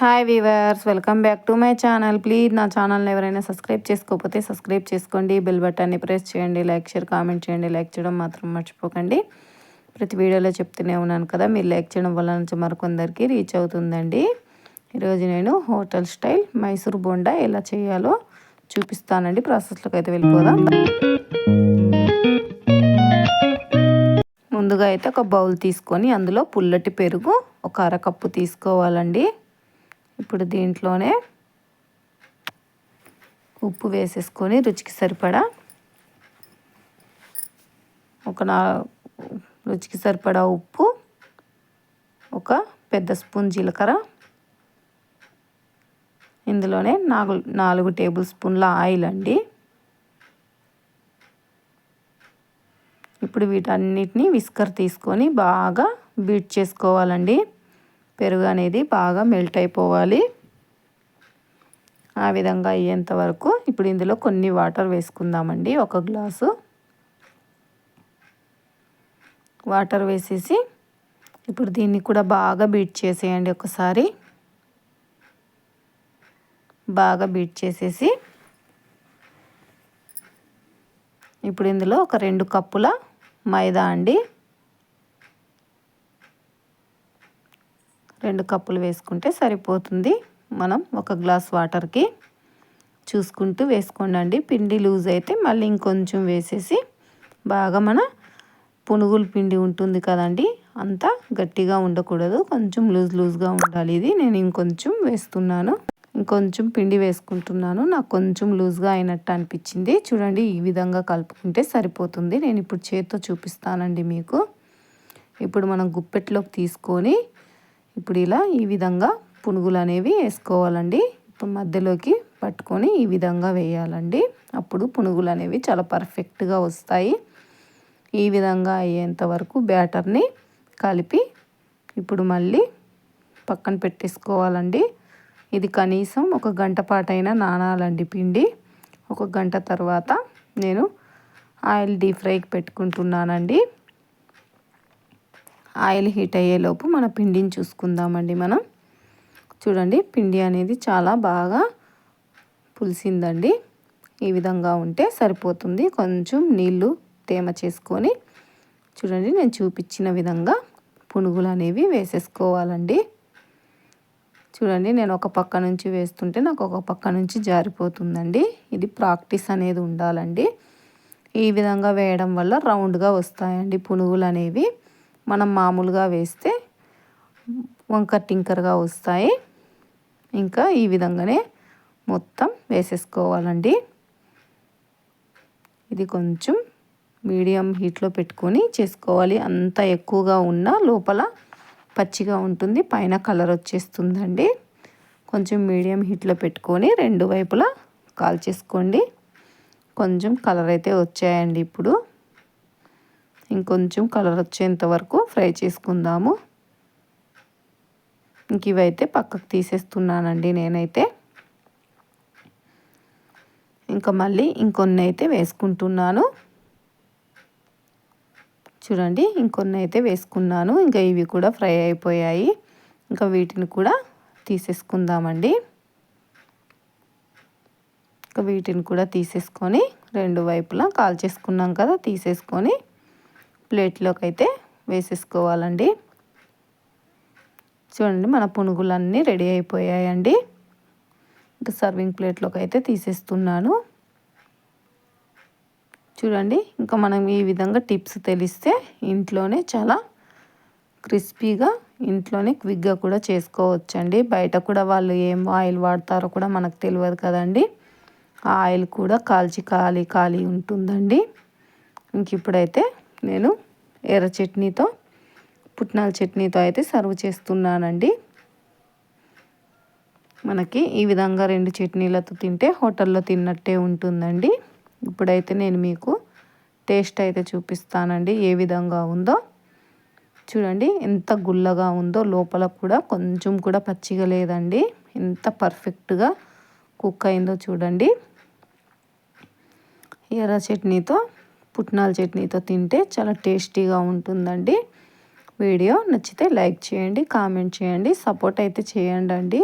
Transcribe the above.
Hi viewers welcome back to my channel. Please నా ఛానల్ని ఎవరైనా సబ్స్క్రైబ్ చేసుకోకపోతే సబ్స్క్రైబ్ చేసుకోండి. బెల్ బటన్ని ప్రెస్ చేయండి లైక్ షేర్ కామెంట్ చేయండి. లైక్ చేయడం మాత్రం మర్చిపోకండి. ప్రతి వీడియోలో చెప్తూనే ఉన్నాను కదా మీరు లైక్ చేయడం వల్ల నుంచి మరికొందరికి రీచ్ అవుతుందండి. ఈరోజు నేను హోటల్ స్టైల్ మైసూర్ బోండా ఎలా చేయాలో చూపిస్తానండి. ప్రాసెస్లోకి అయితే వెళ్ళిపోదాం. ముందుగా అయితే ఒక బౌల్ తీసుకొని అందులో పుల్లటి పెరుగు ఒక అరకప్పు తీసుకోవాలండి. ఇప్పుడు దీంట్లోనే ఉప్పు వేసేసుకొని రుచికి సరిపడా ఒక నా రుచికి సరిపడా ఉప్పు ఒక పెద్ద స్పూన్ జీలకర్ర ఇందులోనే నాలుగు నాలుగు టేబుల్ స్పూన్ల ఆయిల్ అండి. ఇప్పుడు వీటన్నిటిని విస్కర్ తీసుకొని బాగా బీట్ చేసుకోవాలండి. పెరుగు అనేది బాగా మెల్ట్ అయిపోవాలి. ఆ విధంగా అయ్యేంత వరకు ఇప్పుడు ఇందులో కొన్ని వాటర్ వేసుకుందామండి. ఒక గ్లాసు. వాటర్ వేసేసి ఇప్పుడు దీన్ని కూడా బాగా బీట్ చేసేయండి ఒకసారి. బాగా బీట్ చేసేసి ఇప్పుడు ఇందులో ఒక రెండు కప్పుల మైదా అండి. రెండు కప్పులు వేసుకుంటే సరిపోతుంది. మనం ఒక గ్లాస్ వాటర్కి చూసుకుంటూ వేసుకోండి పిండి లూజ్ అయితే మళ్ళీ ఇంకొంచెం వేసేసి బాగా మన పునుగుల పిండి ఉంటుంది కదండి అంత గట్టిగా ఉండకూడదు. కొంచెం లూజ్ లూజ్గా ఉండాలి ఇది. నేను ఇంకొంచెం వేస్తున్నాను. ఇంకొంచెం పిండి వేసుకుంటున్నాను. నాకు కొంచెం లూజ్గా అయినట్టు అనిపించింది. చూడండి ఈ విధంగా కలుపుకుంటే సరిపోతుంది. నేను ఇప్పుడు చేత్తో చూపిస్తానండి మీకు. ఇప్పుడు మనం గుప్పెట్లోకి తీసుకొని ఇప్పుడు ఇలా ఈ విధంగా పునుగులు అనేవి వేసుకోవాలండి. ఇప్పుడు మధ్యలోకి పట్టుకొని ఈ విధంగా వేయాలండి. అప్పుడు పునుగులు అనేవి చాలా పర్ఫెక్ట్గా వస్తాయి. ఈ విధంగా అయ్యేంత వరకు బ్యాటర్ని కలిపి ఇప్పుడు మళ్ళీ పక్కన పెట్టేసుకోవాలండి. ఇది కనీసం ఒక గంట పాటైనా నానాలండి పిండి. ఒక గంట తర్వాత నేను ఆయిల్ డీప్ ఫ్రైకి పెట్టుకుంటున్నానండి. ఆయిల్ హీట్ అయ్యేలోపు మన పిండిని చూసుకుందామండి మనం. చూడండి పిండి అనేది చాలా బాగా పులిసిందండి. ఈ విధంగా ఉంటే సరిపోతుంది. కొంచెం నీళ్ళు తేమ చేసుకొని చూడండి నేను చూపించిన విధంగా పునుగులు అనేవి వేసేసుకోవాలండి. చూడండి నేను ఒక పక్క నుంచి వేస్తుంటే నాకు ఒక పక్క నుంచి జారిపోతుందండి. ఇది ప్రాక్టీస్ అనేది ఉండాలండి. ఈ విధంగా వేయడం వల్ల రౌండ్గా వస్తాయండి పునుగులు అనేవి. మనం మామూలుగా వేస్తే వంకర్ టింకర్గా వస్తాయి. ఇంకా ఈ విధంగానే మొత్తం వేసేసుకోవాలండి. ఇది కొంచెం మీడియం హీట్లో పెట్టుకొని చేసుకోవాలి. అంత ఎక్కువగా ఉన్న లోపల పచ్చిగా ఉంటుంది. పైన కలర్ వచ్చేస్తుందండి. కొంచెం మీడియం హీట్లో పెట్టుకొని రెండు వైపులా కాల్చేసుకోండి. కొంచెం కలర్ అయితే వచ్చాయండి ఇప్పుడు. ఇంకొంచెం కలర్ వచ్చేంత వరకు ఫ్రై చేసుకుందాము. ఇంక ఇవైతే పక్కకు తీసేస్తున్నానండి నేనైతే. ఇంకా మళ్ళీ ఇంకొన్ని అయితే వేసుకుంటున్నాను. చూడండి ఇంకొన్ని అయితే వేసుకున్నాను. ఇంకా ఇవి కూడా ఫ్రై అయిపోయాయి. ఇంకా వీటిని కూడా తీసేసుకుందామండి. ఇంకా వీటిని కూడా తీసేసుకొని రెండు వైపులా కాల్ చేసుకున్నాం కదా తీసేసుకొని ప్లేట్లోకి అయితే వేసేసుకోవాలండి. చూడండి మన పునుగులన్నీ రెడీ అయిపోయాయండి. ఇంకా సర్వింగ్ ప్లేట్లోకి అయితే తీసేస్తున్నాను. చూడండి ఇంకా మనం ఈ విధంగా టిప్స్ తెలిస్తే ఇంట్లోనే చాలా క్రిస్పీగా ఇంట్లోనే క్విక్గా కూడా చేసుకోవచ్చండి. బయట కూడా వాళ్ళు ఏం ఆయిల్ వాడతారో కూడా మనకు తెలియదు కదండి. ఆ ఆయిల్ కూడా కాల్చి కాలి కాలి ఉంటుందండి. ఇంక ఇప్పుడైతే నేను ఎర్ర చట్నీతో పుట్నాల చట్నీతో అయితే సర్వ్ చేస్తున్నానండి. మనకి ఈ విధంగా రెండు చట్నీలతో తింటే హోటల్లో తిన్నట్టే ఉంటుందండి. ఇప్పుడైతే నేను మీకు టేస్ట్ అయితే చూపిస్తానండి ఏ విధంగా ఉందో. చూడండి ఎంత గుల్లగా ఉందో లోపల కూడా కొంచెం కూడా పచ్చిగా లేదండి. ఎంత పర్ఫెక్ట్గా కుక్ అయిందో చూడండి. ఎర్ర చట్నీతో పుట్నాల చట్నీతో తింటే చాలా టేస్టీగా ఉంటుందండి. వీడియో నచ్చితే లైక్ చేయండి కామెంట్ చేయండి సపోర్ట్ అయితే చేయండి అండి